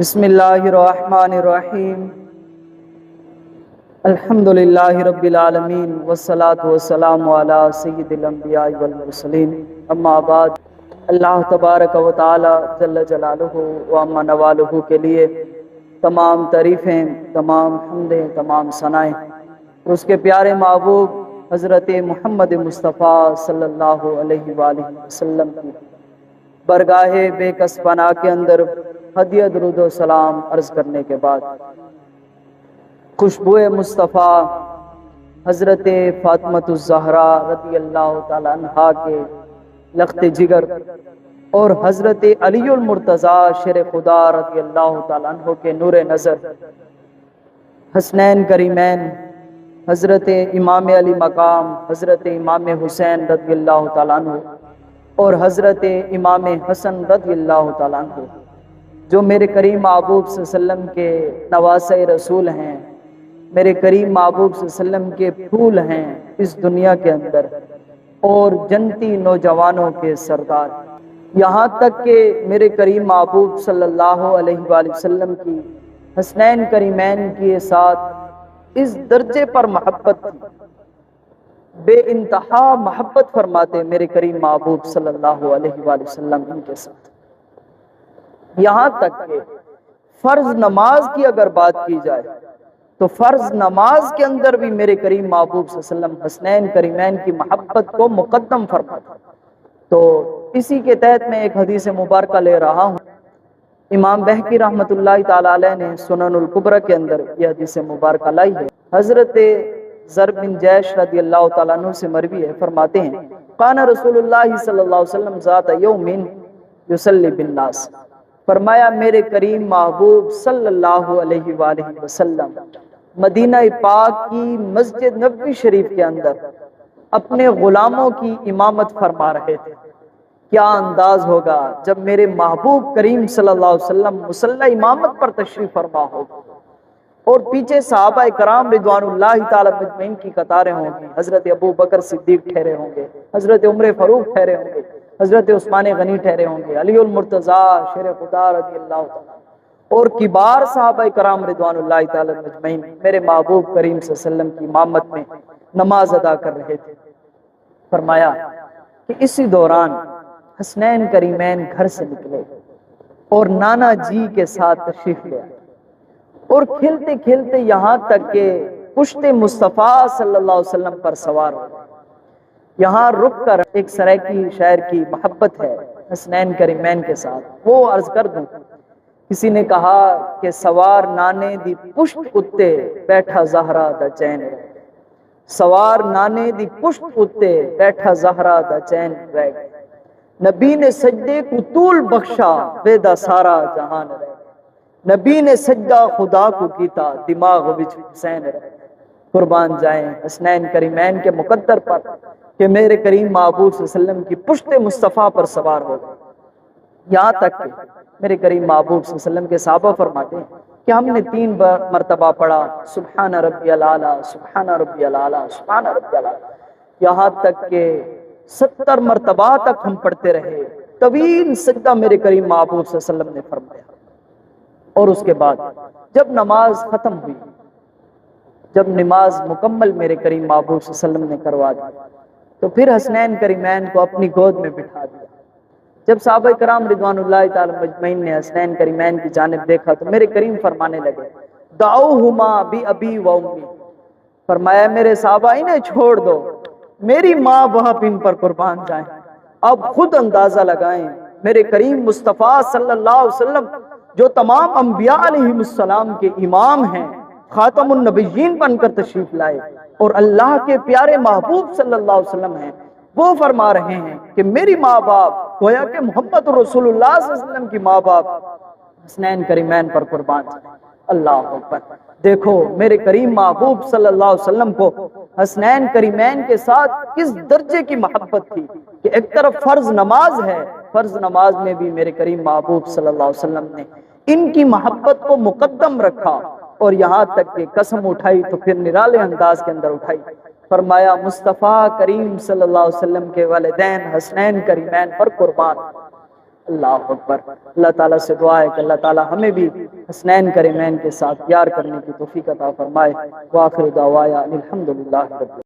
بسم اللہ الرحمن الرحیم۔ الحمد للہ رب العالمین، والصلاة والسلام علی سید الانبیاء والمرسلین۔ اما بعد، اللہ تبارک و تعالی جل جلالہ و اما نوالہ کے لیے تمام تعریفیں، تمام حمدیں، تمام ثنائیں۔ اس کے پیارے محبوب حضرت محمد مصطفیٰ صلی اللہ علیہ وآلہ وسلم کی۔ برگاہ بے کس پناہ کے اندر ہدیہ، درود و سلام عرض کرنے کے بعد خوشبو مصطفیٰ، حضرت فاطمت الزہرا رضی اللہ تعالیٰ عنہ کے لخت جگر اور حضرت علی المرتضی شیر خدا رضی اللہ تعالیٰ عنہ کے نور نظر، حسنین کریمین، حضرت امام علی مقام، حضرت امام حسین رضی اللہ تعالیٰ عنہ اور حضرت امام حسن رضی اللہ تعالیٰ عنہ۔ جو میرے کریم محبوب صلی اللہ علیہ وسلم کے نواس رسول ہیں، میرے کریم محبوب صلی اللہ علیہ وسلم کے پھول ہیں اس دنیا کے اندر اور جنتی نوجوانوں کے سردار۔ یہاں تک کہ میرے کریم محبوب صلی اللہ علیہ وآلہ وسلم کی حسنین کریمین کے ساتھ اس درجے پر محبت تھی بے انتہا محبت فرماتے میرے کریم محبوب صلی اللہ علیہ وآلہ وسلم ان کے ساتھ۔ یہاں تک کہ فرض نماز کی اگر بات کی جائے تو فرض نماز کے اندر بھی میرے کریم محبوب صلی اللہ علیہ وسلم، حسنین کریمین کی محبت کو مقدم فرماتا تو اسی کے تحت میں ایک حدیث مبارکہ لے رہا ہوں۔ امام بحقی رحمت اللہ تعالی علیہ نے سنن القبرہ کے اندر یہ حدیث مبارکہ لائی ہے۔ حضرت ضرب بن جیش رضی اللہ تعالیٰ عنہ سے مروی ہے، فرماتے ہیں قانا رسول اللہ صلی اللہ علیہ وسلم ذات یومین یسلی بالناس فرمایا، میرے کریم محبوب صلی اللہ علیہ وآلہ وسلم، مدینہ پاک کی مسجد نبوی شریف کے اندر اپنے غلاموں کی امامت فرما رہے تھے۔ کیا انداز ہوگا جب میرے محبوب کریم صلی اللہ علیہ وسلم مسلح امامت پر تشریف فرما ہوگا اور پیچھے صحابہ کرام رضوان اللہ تعالی مجمعین کی قطاریں ہوں گی، حضرت ابو بکر صدیق ٹھہرے ہوں گے، حضرت عمر فاروق ٹھہرے ہوں گے۔ حضرت عثمان غنی ٹھہرے ہوں گے، علی المرتضی، شیر خدا رضی اللہ تعالی۔ اور کبار صحابہ کرام رضوان اللہ تعالی مجمعین، میرے محبوب کریم صلی اللہ علیہ وسلم کی امامت میں نماز ادا کر رہے تھے۔ فرمایا کہ اسی دوران حسنین کریمین گھر سے نکلے اور نانا جی کے ساتھ تشریف لے اور کھلتے کھلتے یہاں تک کہ پشت مصطفیٰ صلی اللہ علیہ وسلم پر سوار ہو یہاں رک کر ایک سریکی شہر کی محبت ہے، حسنین کریمین کے ساتھ۔ وہ عرض کر دوں، کسی نے کہا کہ سوار نانے دی پشت اتے بیٹھا زہرا دا چین۔ رہ سوار نانے دی پشت اتے بیٹھا زہرا دا چین۔ رہ نبی نے سجدے کو طول بخشا، بے دا سارا جہان۔ رہ نبی نے سجدہ خدا کو کیتا، دماغ وچ حسین۔ رہ قربان جائیں حسنین کریمین کے مقدر پر۔ کہ میرے کریم محبوب صلی اللہ علیہ وسلم کی پشت مصطفیٰ پر سوار ہو گئے۔ یہاں تک کہ میرے کریم محبوب صلی اللہ علیہ وسلم کے صحابہ فرماتے ہیں کہ ہم نے تین مرتبہ پڑھا، سبحان ربی العالی سبحان ربی العالی سبحان ربی العالی یہاں تک کہ ستر مرتبہ تک ہم پڑھتے رہے۔ طویل سجدہ میرے کریم محبوب صلی اللہ علیہ وسلم نے فرمایا۔ اور اس کے بعد جب نماز ختم ہوئی، جب نماز مکمل میرے کریم محبوب صلی اللہ علیہ وسلم نے کروا دی تو پھر حسنین کریمین کو اپنی گود میں بٹھا دیا۔ جب صحابہ کرام رضوان اللہ تعالی مجمعین نے حسنین کریمین کی جانب دیکھا تو میرے کریم فرمانے لگے، دعوہما بی ابی و امی فرمایا، میرے صحابہ، انہیں چھوڑ دو۔ میری ماں باپ ان پر قربان جائیں۔ اب خود اندازہ لگائیں۔ میرے کریم مصطفیٰ صلی اللہ علیہ وسلم، جو تمام انبیاء علیہ السلام کے امام ہیں، خاتم النبیین بن کر تشریف لائے۔ اور اللہ کے پیارے محبوب صلی اللہ علیہ وسلم ہیں، وہ فرما رہے ہیں کہ میری ماں باپ، گویا کہ محمد رسول اللہ صلی اللہ علیہ وسلم کی ماں باپ، حسنین کریمین پر قربان اللہ اکبر۔ دیکھو، میرے کریم محبوب صلی اللہ علیہ وسلم کو حسنین کریمین کے ساتھ کس درجے کی محبت تھی کہ ایک طرف فرض نماز ہے، فرض نماز میں بھی میرے کریم محبوب صلی اللہ علیہ وسلم نے ان کی محبت کو مقدم رکھا۔ اور یہاں تک کہ قسم اٹھائی تو پھر نرالے انداز کے اندر اٹھائی۔ فرمایا، مصطفیٰ کریم صلی اللہ علیہ وسلم کے والدین حسنین کریمین پر قربان۔ اللہ اکبر۔ اللہ تعالیٰ سے دعا ہے کہ اللہ تعالیٰ ہمیں بھی حسنین کریمین کے ساتھ پیار کرنے کی توفیق عطا فرمائے۔ واخر دعوایا الحمدللہ رب